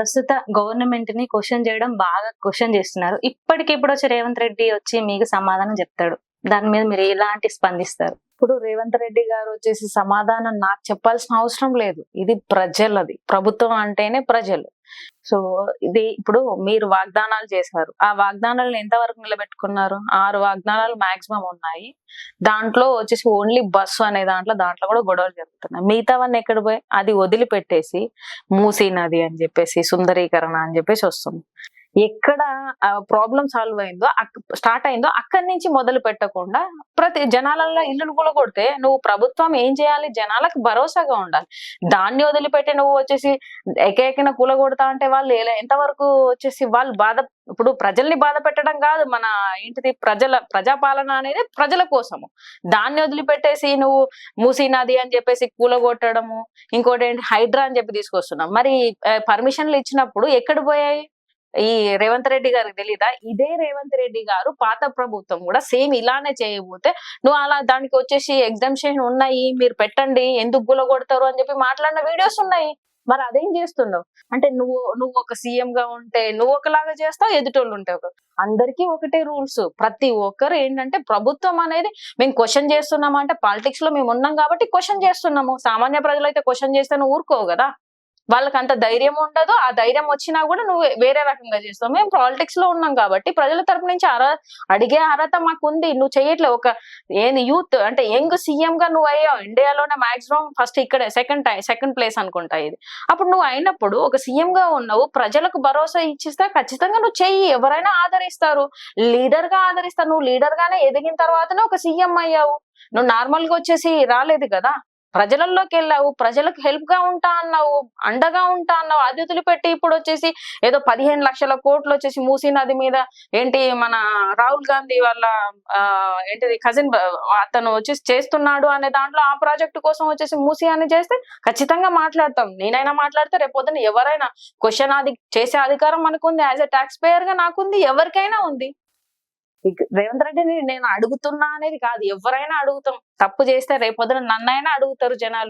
ప్రస్తుత గవర్నమెంట్ని క్వశ్చన్ చేయడం బాగా క్వశ్చన్ చేస్తున్నారు. ఇప్పటికిప్పుడు వచ్చి రేవంత్ రెడ్డి వచ్చి మీకు సమాధానం చెప్తాడు? దాని మీద మీరు ఎలాంటి స్పందిస్తారు? ఇప్పుడు రేవంత్ రెడ్డి గారు వచ్చేసి సమాధానం నాకు చెప్పాల్సిన అవసరం లేదు. ఇది ప్రజలది. ప్రభుత్వం అంటేనే ప్రజలు. సో ఇది ఇప్పుడు మీరు వాగ్దానాలు చేశారు. ఆ వాగ్దానాలను ఎంతవరకు నిలబెట్టుకున్నారు? ఆరు వాగ్దానాలు మాక్సిమం ఉన్నాయి. దాంట్లో వచ్చేసి ఓన్లీ బస్సు అనే దాంట్లో దాంట్లో కూడా గొడవలు జరుగుతున్నాయి. మిగతావన్నీ ఎక్కడ పోయి అది వదిలిపెట్టేసి మూసీ నది అని చెప్పేసి సుందరీకరణ అని చెప్పేసి వస్తుంది. ఎక్కడ ప్రాబ్లం సాల్వ్ అయిందో స్టార్ట్ అయిందో అక్కడి నుంచి మొదలు పెట్టకుండా ప్రతి జనాలలో ఇల్లులు కూడా కొడితే నువ్వు ప్రభుత్వం ఏం చేయాలి? జనాలకు భరోసాగా ఉండాలి. దాన్ని వదిలిపెట్టి నువ్వు వచ్చేసి ఏకైకిన కూల కొడతా అంటే వాళ్ళు ఎంతవరకు వచ్చేసి వాళ్ళు బాధ ఇప్పుడు ప్రజల్ని బాధ పెట్టడం కాదు మన ఏంటిది ప్రజల ప్రజాపాలన అనేది ప్రజల కోసము. దాన్ని వదిలిపెట్టేసి నువ్వు మూసీ నది అని చెప్పేసి కూలగొట్టడము ఇంకోటి ఏంటి హైడ్రా అని చెప్పి తీసుకొస్తున్నాం. మరి పర్మిషన్లు ఇచ్చినప్పుడు ఎక్కడ పోయాయి? ఈ రేవంత్ రెడ్డి గారికి తెలీదా? ఇదే రేవంత్ రెడ్డి గారు పాత ప్రభుత్వం కూడా సేమ్ ఇలానే చేయబోతే నువ్వు అలా దానికి వచ్చేసి ఎగ్జామ్షన్ ఉన్నాయి మీరు పెట్టండి ఎందుకు గులగొడతారు అని చెప్పి మాట్లాడిన వీడియోస్ ఉన్నాయి. మరి అదేం చేస్తున్నావు? అంటే నువ్వు నువ్వు ఒక సీఎం గా ఉంటే నువ్వు ఒకలాగా చేస్తావు ఎదుటోళ్ళు ఉంటావు అందరికీ ఒకటే రూల్స్ ప్రతి ఒక్కరు ఏంటంటే ప్రభుత్వం అనేది మేము క్వశ్చన్ చేస్తున్నాము అంటే పాలిటిక్స్లో మేము ఉన్నాం కాబట్టి క్వశ్చన్ చేస్తున్నాము. సామాన్య ప్రజలు అయితే క్వశ్చన్ చేస్తే ఊరుకోవు కదా. వాళ్ళకి అంత ధైర్యం ఉండదు. ఆ ధైర్యం వచ్చినా కూడా నువ్వు వేరే రకంగా చేస్తావు. మేము పాలిటిక్స్లో ఉన్నాం కాబట్టి ప్రజల తరపు నుంచి అర్హత అడిగే అర్హత మాకు ఉంది నువ్వు చేయట్లేదు. ఒక ఏంది యూత్ అంటే యంగ్ సీఎం గా నువ్వు అయ్యావు. ఇండియాలోనే మాక్సిమం ఫస్ట్ ఇక్కడ సెకండ్ టైం సెకండ్ ప్లేస్ అనుకుంటా ఇది. అప్పుడు నువ్వు అయినప్పుడు ఒక సీఎం గా ఉన్నావు. ప్రజలకు భరోసా ఇచ్చిస్తే ఖచ్చితంగా నువ్వు చెయ్యి. ఎవరైనా ఆదరిస్తారు. లీడర్గా ఆదరిస్తారు. నువ్వు లీడర్ గానే ఎదిగిన తర్వాతనే ఒక సీఎం అయ్యావు. నువ్వు నార్మల్గా వచ్చేసి రాలేదు కదా. ప్రజలలోకి వెళ్ళావు ప్రజలకు హెల్ప్గా ఉంటా అన్నావు అండగా ఉంటా అన్నావు అతిథులు పెట్టి ఇప్పుడు వచ్చేసి ఏదో పదిహేను లక్షల కోట్లు వచ్చేసి మూసీ నది మీద ఏంటి మన రాహుల్ గాంధీ వాళ్ళ ఆ, ఏంటిది కజిన్ అతను వచ్చేసి చేస్తున్నాడు అనే దాంట్లో ఆ ప్రాజెక్ట్ కోసం వచ్చేసి మూసీ అని చేస్తే ఖచ్చితంగా మాట్లాడతాం. నేనైనా మాట్లాడితే రేపొద్దున ఎవరైనా క్వశ్చన్ అది చేసే అధికారం మనకుంది యాజ్ ఎ ట్యాక్స్ పేయర్గా నాకుంది ఎవరికైనా ఉంది. రేవంత్ రెడ్డిని నేను అడుగుతున్నా అనేది కాదు. ఎవరైనా అడుగుతాం. తప్పు చేస్తే రేపొద్దున నన్నైనా అడుగుతారు జనాలు.